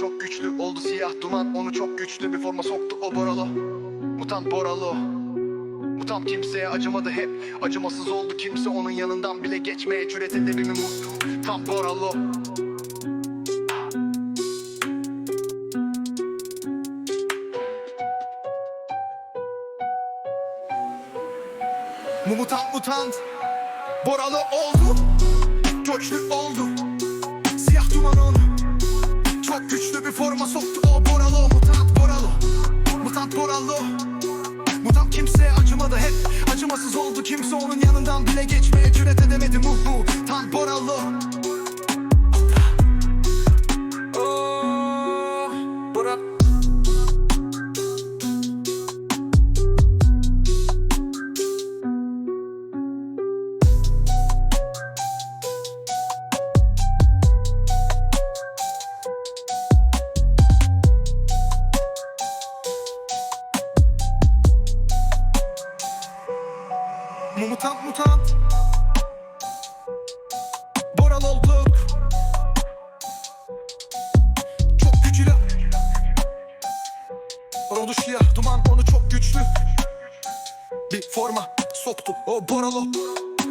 Çok güçlü oldu siyah duman Onu çok güçlü bir forma soktu o Boralo. Mutant Boralo. Mutant kimseye acımadı hep. Acımasız oldu kimse onun yanından bile geçmeye cüret edebi mi mutlu Tam Boralo. Mu mutant mutant. Boralı oldu. Göçlü oldu. Siyah duman oldu Çok güçlü bir forma soktu o Boralı Mutant Boralı Mutant Boralı Mutant kimseye acımadı hep. Acımasız oldu kimse onun yanından bile geçmeye cüret edemedi mu mu Tant Mu mutant mutant. Boral olduk. Çok güçlü. Oldu siyah duman onu çok güçlü. Bir forma soktu o Boralo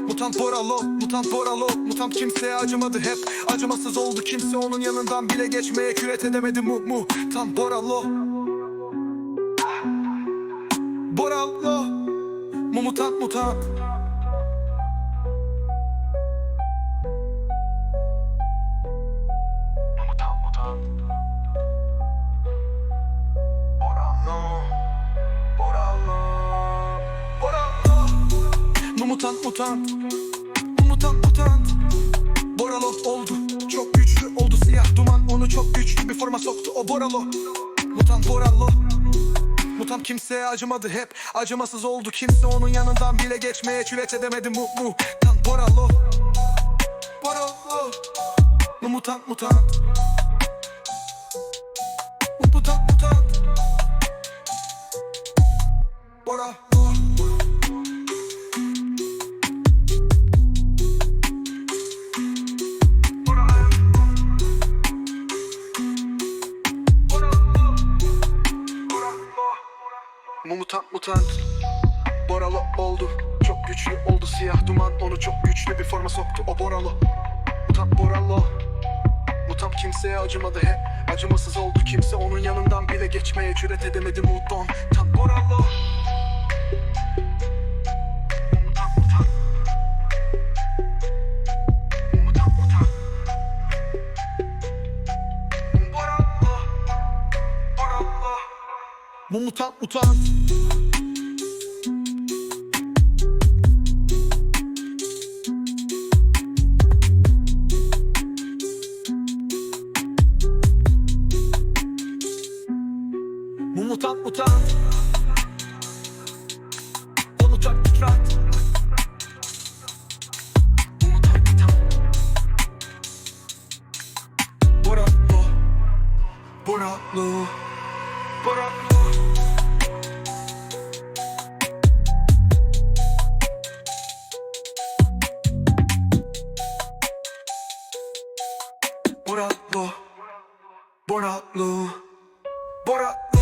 Mutant Boralo, mutant Boralo Mutant kimseye acımadı hep. Acımasız oldu kimse onun yanından bile geçmeye küret edemedi mu mu. Tam Boralo Boralo Mu mutant mutant Mutant mutant mutant. Mu mutant mutant. Boralo oldu. Çok güçlü oldu siyah duman. Onu çok güçlü bir forma soktu o Boralo. Mutant Boralo. Mutant kimseye acımadı hep. Acımasız oldu kimse. Onun yanından bile geçmeye cüret edemedi mu mu Tant Boralo. Boralo. Mu mutant mutant. Mu mutant mutant. Boralo mutant mutant. Boralı oldu. Çok güçlü oldu siyah duman. Onu çok güçlü bir forma soktu o Boralı. Mutant Boralı. Mutant kimseye acımadı hep. Acımasız oldu kimse onun yanından bile geçmeye cüret edemedi Mutant Boralı Bu mutant mutant. Bu mutant mutant. Onu tak mutant. Bu mutant Yeah.